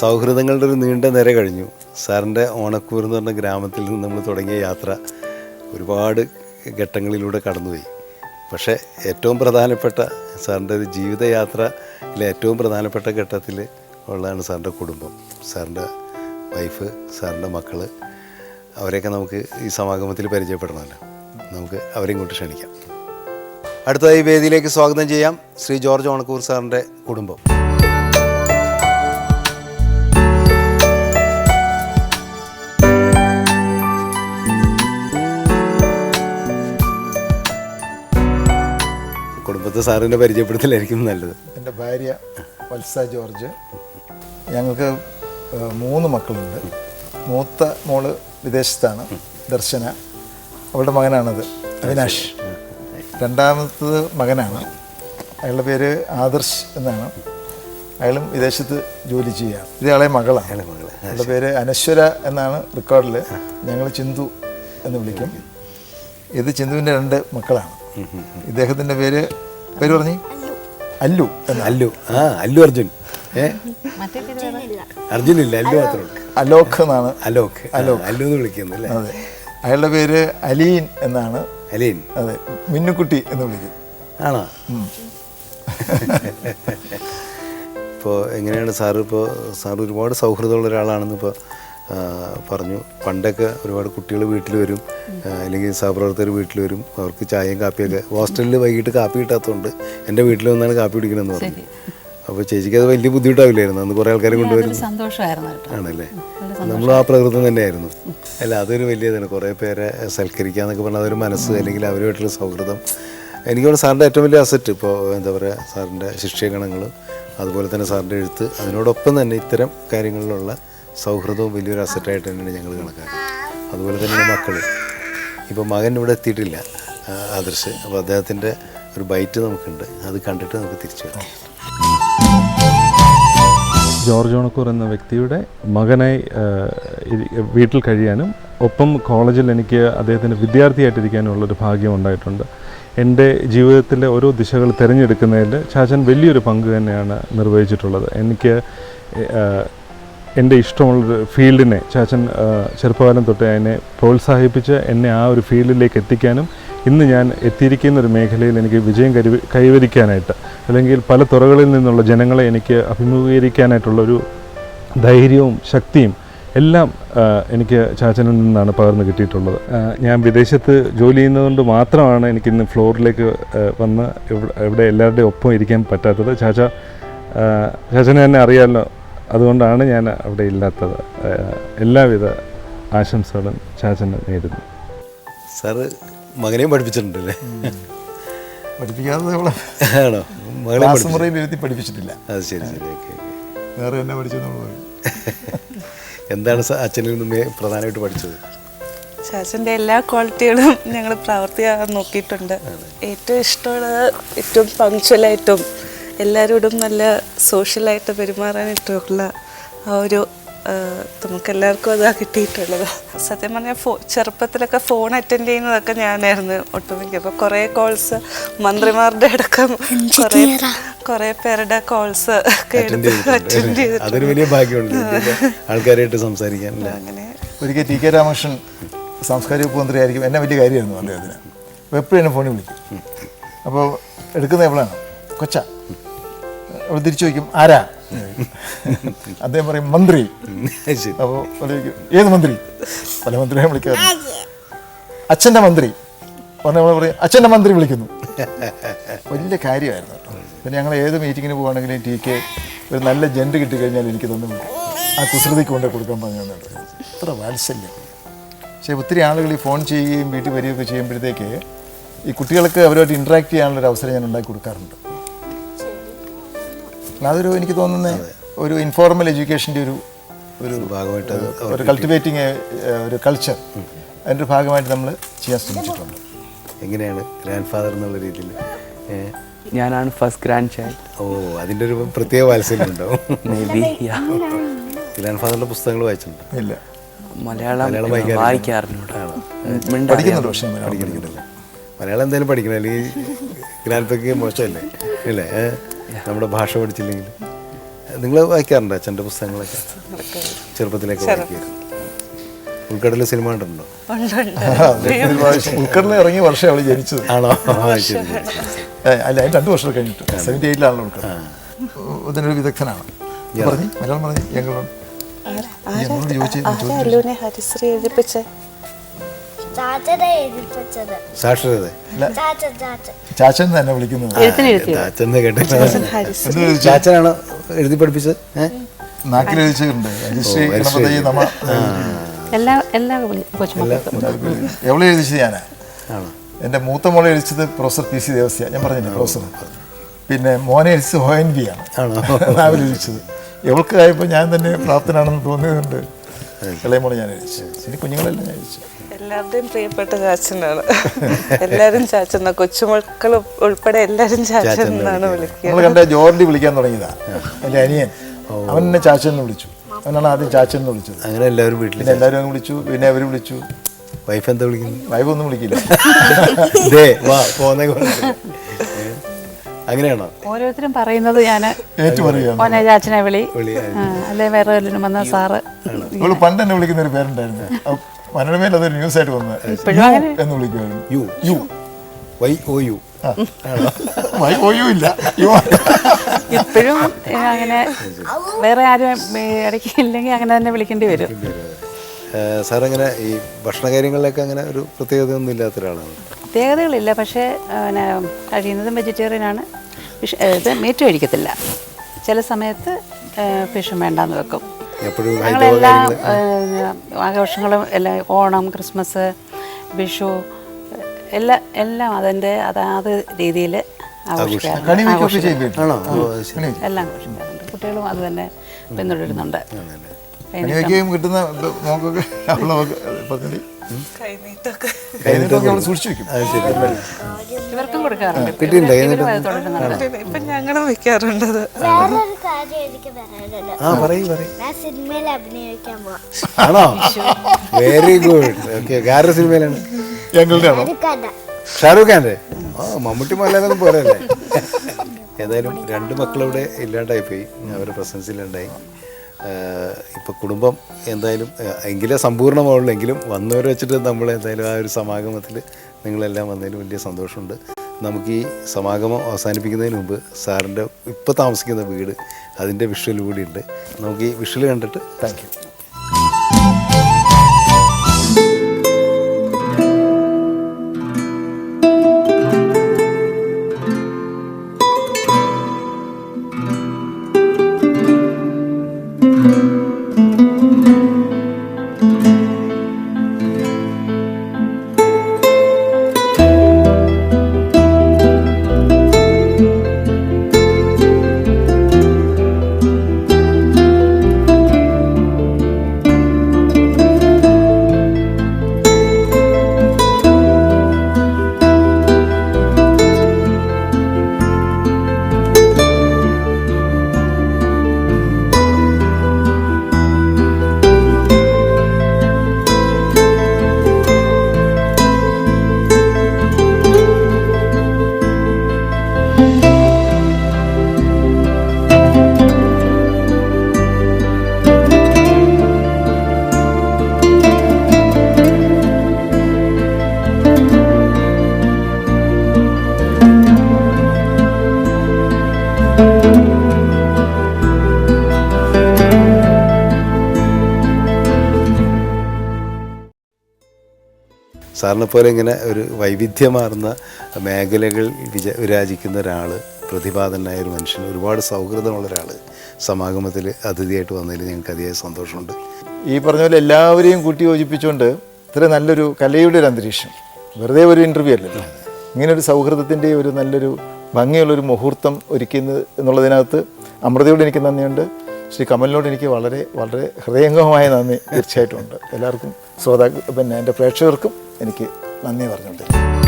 സൗഹൃദങ്ങളുടെ ഒരു നീണ്ട നിര കഴിഞ്ഞു. സാറിന്റെ ഓണക്കൂർ എന്ന് പറഞ്ഞ ഗ്രാമത്തിൽ നിന്ന് നമ്മൾ തുടങ്ങിയ യാത്ര ഒരുപാട് ഘട്ടങ്ങളിലൂടെ കടന്നുപോയി. പക്ഷേ ഏറ്റവും പ്രധാനപ്പെട്ട സാറിന്റെ ഒരു ജീവിതയാത്രയിലെ ഏറ്റവും പ്രധാനപ്പെട്ട ഘട്ടത്തിൽ ഉള്ളതാണ് സാറിന്റെ കുടുംബം. സാറിന്റെ വൈഫ് സാറിന്റെ മക്കൾ അവരെയൊക്കെ നമുക്ക് ഈ സമാഗമത്തിൽ പരിചയപ്പെടണമല്ലോ. നമുക്ക് അവരെയും ഇങ്ങോട്ട് ക്ഷണിക്കാം. അടുത്തതായി വേദിയിലേക്ക് സ്വാഗതം ചെയ്യാം ശ്രീ ജോർജ് ഓണക്കൂർ സാറിന്റെ കുടുംബം. കുടുംബത്തെ സാറിനെ പരിചയപ്പെടുത്തലായിരിക്കും നല്ലത്. എന്റെ ഭാര്യ വത്സ ജോർജ്. ഞങ്ങൾക്ക് മൂന്ന് മക്കളുണ്ട്. മൂത്ത മോൾ വിദേശത്താണ് ദർശന. അവളുടെ മകനാണത് അവിനാഷ്. രണ്ടാമത്തത് മകനാണ്. അയാളുടെ പേര് ആദർശ് എന്നാണ്. അയാളും വിദേശത്ത് ജോലി ചെയ്യുകയാണ്. ഇത് അയാളെ മകളാണ്. അയാളുടെ പേര് അനശ്വര എന്നാണ് റെക്കോർഡിൽ ഞങ്ങൾ ചിന്തു എന്ന് വിളിക്കും. ഇത് ചിന്തുവിന്റെ രണ്ട് മക്കളാണ്. ഇദ്ദേഹത്തിന്റെ പേര് പേര് പറഞ്ഞു? അല്ലു. അല്ലു ആ അല്ലു അർജുൻ. ഏ? അർജുൻ ഇല്ല അല്ലു മാത്രം ഉള്ളൂ. അലോക് എന്നാണ്. അലോക്. അലോക്. അല്ലു എന്ന് വിളിക്കുന്നു അല്ലേ? അതെ. അയാളുടെ പേര് അലീൻ എന്നാണ്. അലീൻ. അതെ. മിന്നുക്കുട്ടി എന്ന് വിളിക്കും. ആണോ? ഇപ്പോൾ എങ്ങനെയാണ് സാറ് ഇപ്പോൾ സാർ ഒരുപാട് സൗഹൃദമുള്ള ഒരാളാണെന്ന് ഇപ്പോൾ പറഞ്ഞു. പണ്ടൊക്കെ ഒരുപാട് കുട്ടികൾ വീട്ടിൽ വരും. അല്ലെങ്കിൽ സഹപ്രവർത്തകർ വീട്ടിൽ വരും. അവർക്ക് ചായയും കാപ്പിയൊക്കെ. ഹോസ്റ്റലിൽ വൈകിട്ട് കാപ്പി കിട്ടാത്തതുകൊണ്ട് എന്റെ വീട്ടിൽ വന്നാണ് കാപ്പി കുടിക്കണമെന്ന് പറഞ്ഞു. അപ്പോൾ ചേച്ചിക്ക് അത് വലിയ ബുദ്ധിമുട്ടാവില്ലായിരുന്നു. അന്ന് കുറേ ആൾക്കാരെ കൊണ്ടുവരും ആണല്ലേ? നമ്മൾ ആ പ്രകൃതം തന്നെയായിരുന്നു. അല്ല അതൊരു വലിയതാണ് കുറേ പേരെ സൽക്കരിക്കുക എന്നൊക്കെ പറഞ്ഞാൽ അതൊരു മനസ്സ് അല്ലെങ്കിൽ അവരുമായിട്ടുള്ള സൗഹൃദം. എനിക്ക് തോന്നുന്നു സാറിന്റെ ഏറ്റവും വലിയ അസറ്റ് ഇപ്പോൾ എന്താ പറയുക സാറിന്റെ ശിക്ഷകണങ്ങൾ അതുപോലെ തന്നെ സാറിന്റെ എഴുത്ത് അതിനോടൊപ്പം തന്നെ ഇത്തരം കാര്യങ്ങളിലുള്ള സൗഹൃദവും വലിയൊരു അസറ്റായിട്ട് തന്നെയാണ് ഞങ്ങൾ കണക്കാക്കുന്നത്. അതുപോലെ തന്നെ മക്കൾ ഇപ്പോൾ മകൻ ഇവിടെ എത്തിയിട്ടില്ല ആദർശ്. അപ്പോൾ അദ്ദേഹത്തിന്റെ ഒരു ബൈറ്റ് നമുക്കുണ്ട്. അത് കണ്ടിട്ട് നമുക്ക് തിരിച്ചു വരാം. ജോർജ് ഓണക്കൂർ എന്ന വ്യക്തിയുടെ മകനായി വീട്ടിൽ കഴിയാനും ഒപ്പം കോളേജിൽ എനിക്ക് അദ്ദേഹത്തിന്റെ വിദ്യാർത്ഥിയായിട്ടിരിക്കാനുള്ളൊരു ഭാഗ്യം ഉണ്ടായിട്ടുണ്ട്. എന്റെ ജീവിതത്തിലെ ഓരോ ദിശകൾ തിരഞ്ഞെടുക്കുന്നതിൽ ചാച്ചൻ വലിയൊരു പങ്ക് തന്നെയാണ് നിർവഹിച്ചിട്ടുള്ളത്. എനിക്ക് എന്റെ ഇഷ്ടമുള്ളൊരു ഫീൽഡിനെ ചാച്ചൻ ചെറുപ്പകാലം തൊട്ട് അതിനെ പ്രോത്സാഹിപ്പിച്ച് എന്നെ ആ ഒരു ഫീൽഡിലേക്ക് എത്തിക്കാനും ഇന്ന് ഞാൻ എത്തിയിരിക്കുന്ന ഒരു മേഖലയിൽ എനിക്ക് വിജയം കരുവി കൈവരിക്കാനായിട്ട് അല്ലെങ്കിൽ പല തുറകളിൽ നിന്നുള്ള ജനങ്ങളെ എനിക്ക് അഭിമുഖീകരിക്കാനായിട്ടുള്ളൊരു ധൈര്യവും ശക്തിയും എല്ലാം എനിക്ക് ചാച്ചനിൽ നിന്നാണ് പകർന്നു കിട്ടിയിട്ടുള്ളത്. ഞാൻ വിദേശത്ത് ജോലി ചെയ്യുന്നതുകൊണ്ട് മാത്രമാണ് എനിക്കിന്ന് ഫ്ലോറിലേക്ക് വന്ന് ഇവിടെ എല്ലാവരുടെയും ഒപ്പം ഇരിക്കാൻ പറ്റാത്തത്. ചാച്ച ചാച്ചനെ തന്നെ അറിയാമല്ലോ അതുകൊണ്ടാണ് ഞാൻ അവിടെ ഇല്ലാത്തത്. എല്ലാവിധ ആശംസകളും ചാച്ചന് നേരുന്നു. സാറ് മകനെയും പഠിപ്പിച്ചിട്ടുണ്ടല്ലേ? പഠിപ്പിക്കാതെ ആണോ? മകളെ ക്ലാസ് പഠിപ്പിച്ചിട്ടില്ല. അത് ശരി ശരി ഓക്കെ വേറെ എന്നെ പഠിച്ചു എന്താണ് അച്ഛനിൽ നിന്ന് പ്രധാനമായിട്ട് പഠിച്ചത്? ചാച്ചന്റെ എല്ലാ ക്വാളിറ്റികളും ഞങ്ങൾ പ്രവർത്തിയാകാൻ നോക്കിയിട്ടുണ്ട്. ഏറ്റവും ഇഷ്ടമുള്ളത് ഏറ്റവും പങ്ക്ച്വലായിട്ടും എല്ലാവരോടും നല്ല സോഷ്യലായിട്ട് പെരുമാറാനായിട്ടുള്ള ആ ഒരു നമുക്ക് എല്ലാവർക്കും അത് കിട്ടിയിട്ടുള്ളത്. സത്യം പറഞ്ഞാൽ ഫോ ചെറുപ്പത്തിലൊക്കെ ഫോൺ അറ്റൻഡ് ചെയ്യുന്നതൊക്കെ ഞാനായിരുന്നു ഒട്ടുമിക്ക അപ്പോൾ കുറേ കോൾസ് മന്ത്രിമാരുടെ അടക്കം കുറേ കുറേ പേരുടെ കോൾസ് ഒക്കെ അറ്റൻഡ് എടുത്ത് അറ്റൻഡ് ചെയ്തിട്ടുണ്ട് ചെയ്തിട്ടുണ്ട്. അതൊരു വലിയ ഭാഗ്യമുണ്ട് ആൾക്കാരായിട്ട് സംസാരിക്കാൻ അങ്ങനെ. ഒരിക്കൽ ടി കെ രാമകൃഷ്ണൻ സാംസ്കാരിക വകുപ്പ് മന്ത്രിയായിരിക്കും എന്നെ വലിയ കാര്യമായിരുന്നു അദ്ദേഹത്തിന്. അപ്പോൾ എപ്പോഴും എന്നെ ഫോണിൽ വിളിക്കും. അപ്പോൾ എടുക്കുന്ന എപ്പോഴാണ് കൊച്ച. അപ്പോൾ തിരിച്ചു വയ്ക്കും ആരാ? അദ്ദേഹം പറയും മന്ത്രി. അപ്പോൾ ഏത് മന്ത്രി? പല മന്ത്രിയെ വിളിക്കാറ് അച്ഛന്റെ മന്ത്രി. പറഞ്ഞ നമ്മൾ പറയും അച്ഛന്റെ മന്ത്രി വിളിക്കുന്നു. വലിയ കാര്യമായിരുന്നു കേട്ടോ. പിന്നെ ഞങ്ങൾ ഏത് മീറ്റിങ്ങിന് പോകുകയാണെങ്കിലും ടി കെ ഒരു നല്ല ജെൻഡ് കിട്ടിക്കഴിഞ്ഞാൽ എനിക്ക് തന്നു ആ കുസൃതിക്ക് കൊണ്ട് കൊടുക്കാൻ പറഞ്ഞു ഇത്ര വാത്സല്യം. പക്ഷേ ഒത്തിരി ആളുകൾ ഈ ഫോൺ ചെയ്യുകയും വീട്ടിൽ വരികയൊക്കെ ചെയ്യുമ്പോഴത്തേക്ക് ഈ കുട്ടികൾക്ക് അവരുമായിട്ട് ഇൻട്രാക്ട് ചെയ്യാനുള്ളൊരു അവസരം ഞാൻ ഉണ്ടാക്കി കൊടുക്കാറുണ്ട്. അതൊരു എനിക്ക് തോന്നുന്ന ഒരു ഇൻഫോർമൽ എഡ്യൂക്കേഷന്റെ ഒരു ഒരു ഭാഗമായിട്ട് ഒരു കൾട്ടിവേറ്റിംഗ് ഒരു കൾച്ചർ അതിന്റെ ഒരു ഭാഗമായിട്ട് നമ്മൾ ചെയ്യാൻ ശ്രമിച്ചിട്ടുണ്ട്. എങ്ങനെയാണ് ഗ്രാൻഡ് ഫാദർ എന്നുള്ള രീതിയിൽ? ഞാനാണ് ഫസ്റ്റ് ഗ്രാൻഡ് ചൈൽഡ് ഓ അതിന്റെ ഒരു പ്രത്യേക വാത്സല്യമുണ്ടോ? ഉണ്ടാവും മേ ബി ഗ്രാൻഡ് ഫാദറിന്റെ പുസ്തകങ്ങൾ വായിച്ചിട്ടുണ്ട്. ഇല്ല. മലയാളം വായിക്കാറുണ്ട് പഠിക്കുന്നുണ്ട് പക്ഷേ മലയാളം മലയാളം എന്തായാലും പഠിക്കണം. അല്ലെങ്കിൽ ഗ്രാൻഡ് മോശമല്ലേ? അല്ലേ? നമ്മുടെ ഭാഷ പഠിച്ചില്ലെങ്കിൽ. നിങ്ങൾ വായിക്കാറുണ്ടോ അച്ഛന്റെ പുസ്തകങ്ങളൊക്കെ? ചെറുപ്പത്തിലേക്ക് വായിക്കായിരുന്നു ഉൾക്കടലിൽ സിനിമ കണ്ടിട്ടുണ്ടോ? ഉൾക്കടലിൽ ഇറങ്ങിയ വർഷം അവൾ ജനിച്ചത്. ആണോ. അല്ല അതിന് രണ്ട് വർഷം കഴിഞ്ഞിട്ട്. സെവന്റി എയ്റ്റിലാണല്ലോ ഉൾക്കടൽ. ഇതിനൊരു വിദഗ്ധനാണ്. പറഞ്ഞു മലയാളം പറഞ്ഞു. ഞങ്ങളോട് ഞങ്ങളോട് ചോദിച്ചു ഹരിശ്രീ എഴുതിപ്പിച്ചേ? സാക്ഷരത. ചാച്ചൻ തന്നെ വിളിക്കുന്നത്? ചാച്ചനാണോ എഴുതി പഠിപ്പിച്ചത്? എല്ലാ കൊച്ചുമക്കൾക്കും എഴുതിച്ചത് ഞാനാ? എന്റെ മൂത്ത മോളെ എഴുതിച്ചത് പ്രൊഫസർ പി സി ദേവസ്യ. ഞാൻ പറഞ്ഞില്ലേ പ്രൊഫസർ? പിന്നെ മോനെ എഴുതിച്ചത് ഹോ എൻ ബി ആണ്. നാവിൽ എഴുതിച്ചത്. എവൾക്ക് ആയപ്പോൾ ഞാൻ തന്നെ പ്രാപ്തനാണെന്ന് തോന്നിയതുകൊണ്ട് ഇളയ മോളെ ഞാൻ എഴുതിച്ചു. ഇനി കുഞ്ഞുങ്ങളെല്ലാം ഞാൻ എഴുതിച്ചു. എല്ലാവരുടെയും പ്രിയപ്പെട്ട ചാച്ചനാണ്. എല്ലാരും ചാച്ചന. കൊച്ചുമക്കൾ ഉൾപ്പെടെ എല്ലാരും ചാച്ചൻ എന്നാണ് വിളിക്കുന്നത്. നമ്മൾ കണ്ട ജോർഡി വിളിക്കാൻ തുടങ്ങിയതാ. എന്റെ അനിയൻ. അവൻ എന്നെ ചാച്ചൻ എന്ന് വിളിച്ചു. അവനാണ് ആദ്യം ചാച്ചൻ എന്ന് വിളിച്ചത്. അങ്ങനെ എല്ലാവരും വീട്ടിൽ എല്ലാവരും അങ്ങ് വിളിച്ചു. പിന്നെ അവർ വിളിച്ചു. വൈഫ് എന്താ വിളിക്കുന്നു വൈഫ് ഒന്നും വിളിക്കില്ല. ദേ വാ പോന്നെ? അങ്ങനെയാണോ? ഓരോരുത്തരും പറയുന്നത് ഞാൻ ചാച്ചനെ വിളി. അല്ലെ വേറെ വല്ലതും വന്ന സാറ്. പണ്ട് എന്നെ വിളിക്കുന്ന ഒരു പേരുണ്ടായിരുന്നു. മനോരമയിൽ അതൊരു ന്യൂസ് ആയിട്ട് വന്നത് ഇപ്പോഴും എന്ന് വിളിക്കുമായിരുന്നു യു. യു. വൈ ഓ യു. വൈ ഓയോ ഇല്ല. യു ഇപ്പോഴും അങ്ങനെ വേറെ ആരും ഇടയ്ക്ക് ഇല്ലെങ്കിൽ അങ്ങനെ തന്നെ വിളിക്കേണ്ടി വരും. സാർ അങ്ങനെ ഈ ഭക്ഷണ കാര്യങ്ങളിലൊക്കെ അങ്ങനെ ഒരു പ്രത്യേകത ഒന്നും ഇല്ലാത്ത ഒരാളാണ്? പ്രത്യേകതകളില്ല പക്ഷേ പിന്നെ കഴിയുന്നതും വെജിറ്റേറിയൻ ആണ്. ഫിഷ് ഇത് മീറ്റ് കഴിക്കത്തില്ല. ചില സമയത്ത് ഫിഷും വേണ്ടാന്ന് വെക്കും. എപ്പോഴും ഞങ്ങളെല്ലാ ആഘോഷങ്ങളും എല്ലാം ഓണം ക്രിസ്മസ് വിഷു എല്ലാ എല്ലാം അതിന്റെ അതാത് രീതിയിൽ ആഘോഷിക്കാറുണ്ട്. എല്ലാം ആഘോഷിക്കാറുണ്ട്. കുട്ടികളും അത് തന്നെ പിന്തുടരുന്നുണ്ട്. കിട്ടുന്ന കൈനീട്ടൊക്കെ. സൂക്ഷിച്ചു വെക്കും. ഇവർക്കും കൊടുക്കാറുണ്ട്. കിട്ടിയിട്ടുണ്ടോ? ഇവരും അത് തുടരുന്നുണ്ട് ഇപ്പൊ ഞങ്ങളും വെക്കാറുണ്ടത്. വേറൊരു കാര്യം എനിക്ക് പറയാനുണ്ട്. ആ പറയൂ പറയൂ. ഞാൻ സിനിമയിൽ അഭിനയിക്കാൻ പോവാം. ആണോ? വെരി ഗുഡ് ഓക്കെ ആരുടെ സിനിമയിലാണ്? ഞങ്ങളുടെ ആണോ? ഖാന്റെ ആ മമ്മൂട്ടി മലയാളം പോരല്ലേ? ഏതായാലും രണ്ട് മക്കളിവിടെ ഇല്ലാണ്ടായി പോയി അവരുടെ പ്രസൻസിൽ ഇല്ലാണ്ടായി. ഇപ്പോൾ കുടുംബം എന്തായാലും എങ്കിലും സമ്പൂർണമാവുള്ളൂ എങ്കിലും വന്നവരെ വെച്ചിട്ട് നമ്മൾ എന്തായാലും ആ ഒരു സമാഗമത്തിൽ നിങ്ങളെല്ലാം വന്നതിൽ വലിയ സന്തോഷമുണ്ട്. നമുക്ക് ഈ സമാഗമം അവസാനിപ്പിക്കുന്നതിന് മുമ്പ് സാറിന്റെ ഇപ്പോൾ താമസിക്കുന്ന വീട് അതിന്റെ വിഷ്വൽ ഉണ്ട്. നമുക്ക് ഈ വിഷ്വൽ കണ്ടിട്ട് താങ്ക് സാറിനെ പോലെ ഇങ്ങനെ ഒരു വൈവിധ്യമാർന്ന മേഖലകൾ വിജ വിരാജിക്കുന്ന ഒരാൾ പ്രതിഭാതനായ ഒരു മനുഷ്യൻ ഒരുപാട് സൗഹൃദമുള്ള ഒരാൾ സമാഗമത്തിൽ അതിഥിയായിട്ട് വന്നതിൽ ഞങ്ങൾക്ക് അതിയായ സന്തോഷമുണ്ട്. ഈ പറഞ്ഞ പോലെ എല്ലാവരെയും കൂട്ടി യോജിപ്പിച്ചുകൊണ്ട് ഇത്ര നല്ലൊരു കലയുടെ ഒരു അന്തരീക്ഷം. വെറുതെ ഒരു ഇന്റർവ്യൂ അല്ലല്ലോ ഇങ്ങനെ ഒരു സൗഹൃദത്തിന്റെ ഒരു നല്ലൊരു ഭംഗിയുള്ളൊരു മുഹൂർത്തം ഒരുക്കുന്നത് എന്നുള്ളതിനകത്ത് അമൃതയോട് എനിക്ക് നന്ദിയുണ്ട്. ശ്രീ കമലിനോട് എനിക്ക് വളരെ വളരെ ഹൃദയംഗമായ നന്ദി തീർച്ചയായിട്ടും ഉണ്ട്. എല്ലാവർക്കും ശ്രോതാക്കൾ പിന്നെ എന്റെ പ്രേക്ഷകർക്കും എനിക്ക് നന്ദി പറഞ്ഞുകൊണ്ടിരിക്കും